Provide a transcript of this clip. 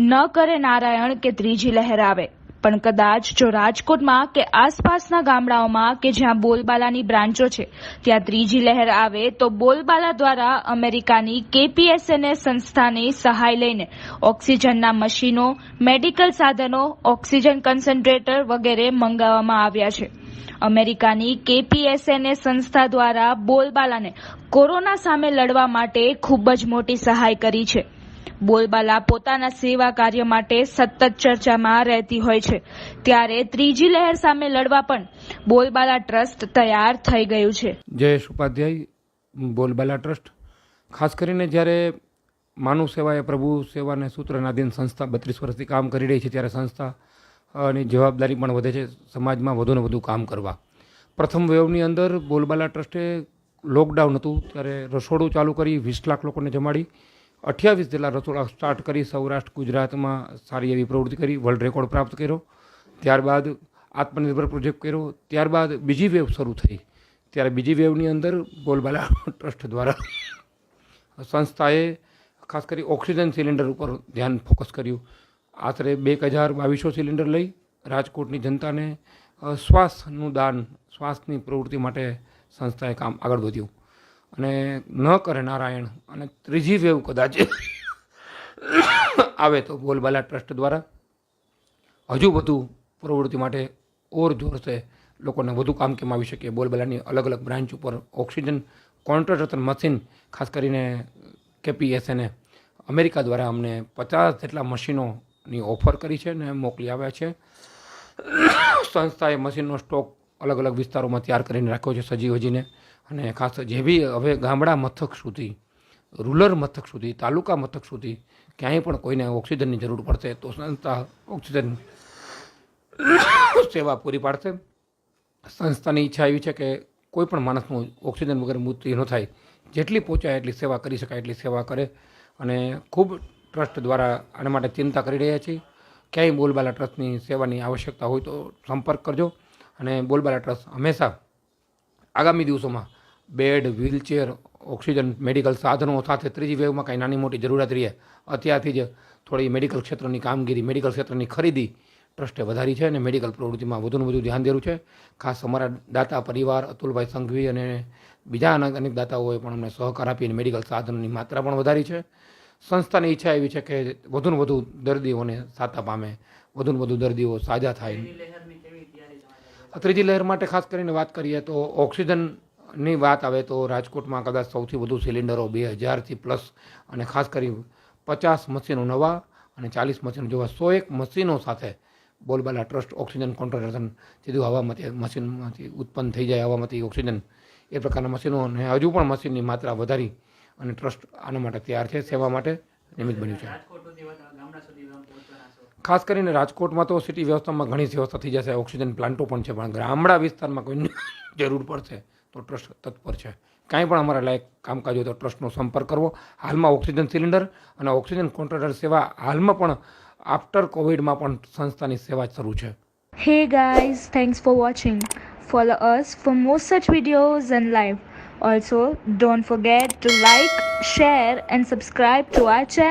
ન કરે નારાયણ કે ત્રીજી લહેર આવે. પણ કદાચ જો રાજકોટમાં કે આસપાસના ગામડાઓમાં કે જ્યાં બોલબાલાની બ્રાન્ચો છે, ત્યાં ત્રીજી લહેર આવે તો બોલબાલા દ્વારા અમેરિકાની કેપીએસએનએ સંસ્થાની સહાય લઈને ઓક્સિજનના મશીનો, મેડિકલ સાધનો, ઓક્સિજન કન્સન્ટ્રેટર વગેરે મંગાવવામાં આવ્યા છે. અમેરિકાની કેપીએસએનએ સંસ્થા દ્વારા બોલબાલાને કોરોના સામે લડવા માટે ખૂબ જ મોટી સહાય કરી છે. બોલબાલા પોતાના સેવા કાર્ય માટે સતત ચર્ચામાં રહેતી હોય છે. ત્યારે ત્રીજી લહેર સામે લડવા પણ બોલબાલા ટ્રસ્ટ તૈયાર થઈ ગયું છે. જયેશ ઉપાધ્યાય બોલબાલા ટ્રસ્ટ. ખાસ કરીને જ્યારે માનવ સેવા એ પ્રભુ સેવાને સૂત્રનાધીન સંસ્થા બત્રીસ વર્ષથી કામ કરી રહી છે, ત્યારે સંસ્થા અને જવાબદારી પણ વધે છે સમાજમાં વધુને વધુ કામ કરવા. પ્રથમ વેવની અંદર બોલબાલા ટ્રસ્ટે લોકડાઉન હતું, ત્યારે રસોડું ચાલુ કરી વીસ લાખ લોકોને જમાડી. અઠ્યાવીસ જેટલા રસોડા સ્ટાર્ટ કરી સૌરાષ્ટ્ર, ગુજરાતમાં સારી એવી પ્રવૃત્તિ કરી વર્લ્ડ રેકોર્ડ પ્રાપ્ત કર્યો. ત્યારબાદ આત્મનિર્ભર પ્રોજેક્ટ કર્યો. ત્યારબાદ બીજી વેવ શરૂ થઈ. ત્યારે બીજી વેવની અંદર બોલબાલા ટ્રસ્ટ દ્વારા સંસ્થાએ ખાસ કરી ઓક્સિજન સિલિન્ડર ઉપર ધ્યાન ફોકસ કર્યું. આશરે બે હજાર બાવીસો સિલિન્ડર લઈ રાજકોટની જનતાને શ્વાસનું દાન, શ્વાસની પ્રવૃત્તિ માટે સંસ્થાએ કામ આગળ વધ્યું. અને ન કરે નારાયણ, અને ત્રીજી વેવ કદાચ આવે તો બોલબાલા ટ્રસ્ટ દ્વારા હજુ વધુ પ્રવૃત્તિ માટે ઓર જોરશે લોકોને વધુ કામ કેમ આવી શકે? બોલબાલાની અલગ અલગ બ્રાન્ચ ઉપર ઓક્સિજન કોન્ટ્રાક્ટર મશીન, ખાસ કરીને કેપીએસએને. અમેરિકા દ્વારા અમને પચાસ જેટલા મશીનોની ઓફર કરી છે અને મોકલી આવ્યા છે. સંસ્થાએ મશીનનો સ્ટોક અલગ અલગ વિસ્તારોમાં તૈયાર કરીને રાખ્યો છે સજી વજીને અને ખાસ જે બી હવે ગામડા મથક સુધી, રૂરલ મથક સુધી, તાલુકા મથક સુધી ક્યાંય પણ કોઈને ઓક્સિજનની જરૂર પડશે તો સંસ્થા ઓક્સિજન સેવા પૂરી પાડશે. સંસ્થાની ઈચ્છા એવી છે કે કોઈ પણ માણસનું ઓક્સિજન વગર મૃત્યુ ન થાય. જેટલી પહોંચાય એટલી સેવા કરી શકાય, એટલી સેવા કરે. અને ખૂબ ટ્રસ્ટ દ્વારા આના માટે ચિંતા કરી રહ્યા છીએ. ક્યાંય બોલબાલા ટ્રસ્ટની સેવાની આવશ્યકતા હોય તો સંપર્ક કરજો. અને બોલબાલા ટ્રસ્ટ હંમેશા આગામી દિવસોમાં બેડ, વ્હીલચેર, ઓક્સિજન, મેડિકલ સાધનો સાથે ત્રીજી વેવમાં કાંઈ નાની મોટી જરૂરિયાત રહે. અત્યારથી જ થોડી મેડિકલ ક્ષેત્રની કામગીરી, મેડિકલ ક્ષેત્રની ખરીદી ટ્રસ્ટે વધારી છે અને મેડિકલ પ્રવૃત્તિમાં વધુને વધુ ધ્યાન દેવું છે. ખાસ અમારા દાતા પરિવાર, અતુલભાઈ સંઘવી અને બીજા અનેક દાતાઓએ પણ અમને સહકાર આપીને મેડિકલ સાધનોની માત્રા પણ વધારી છે. સંસ્થાની ઈચ્છા એવી છે કે વધુને વધુ દર્દીઓને સાતા પામે, વધુને વધુ દર્દીઓ સાજા થાય. ત્રીજી લહેર માટે ખાસ કરીને વાત કરીએ તો ઓક્સિજનની વાત આવે તો રાજકોટમાં કદાચ સૌથી વધુ સિલિન્ડરો બે હજારથી પ્લસ અને ખાસ કરી પચાસ મશીનો નવા અને ચાલીસ મશીનો જેવા સો એક મશીનો સાથે બોલબાલા ટ્રસ્ટ ઓક્સિજન કોન્ટ્રાક્શન સીધું હવામાંથી મશીનમાંથી ઉત્પન્ન થઈ જાય, હવામાંથી ઓક્સિજન એ પ્રકારના મશીનો અને હજુ પણ મશીનની માત્રા વધારી અને ટ્રસ્ટ આના માટે તૈયાર છે, સેવા માટે નિમિત્ત બન્યું છે. ખાસ કરીને રાજકોટમાં તો સિટી વ્યવસ્થામાં ઘણી વ્યવસ્થા થઈ જશે. ઓક્સિજન પ્લાન્ટો પણ છે પણ ગામડા વિસ્તારમાં કોઈની જરૂર પડશે તો ટ્રસ્ટ તત્પર છે. કાંઈ પણ અમારા લાયક કામકાજ હોય તો ટ્રસ્ટનો સંપર્ક કરવો. હાલમાં ઓક્સિજન સિલિન્ડર અને ઓક્સિજન કોન્ટ્રાક્ટર સેવા હાલમાં પણ આફ્ટર કોવિડમાં પણ સંસ્થાની સેવા શરૂ છે. Hey guys thanks for watching follow us for more such videos and live. Also, don't forget to like, share, and subscribe to our channel.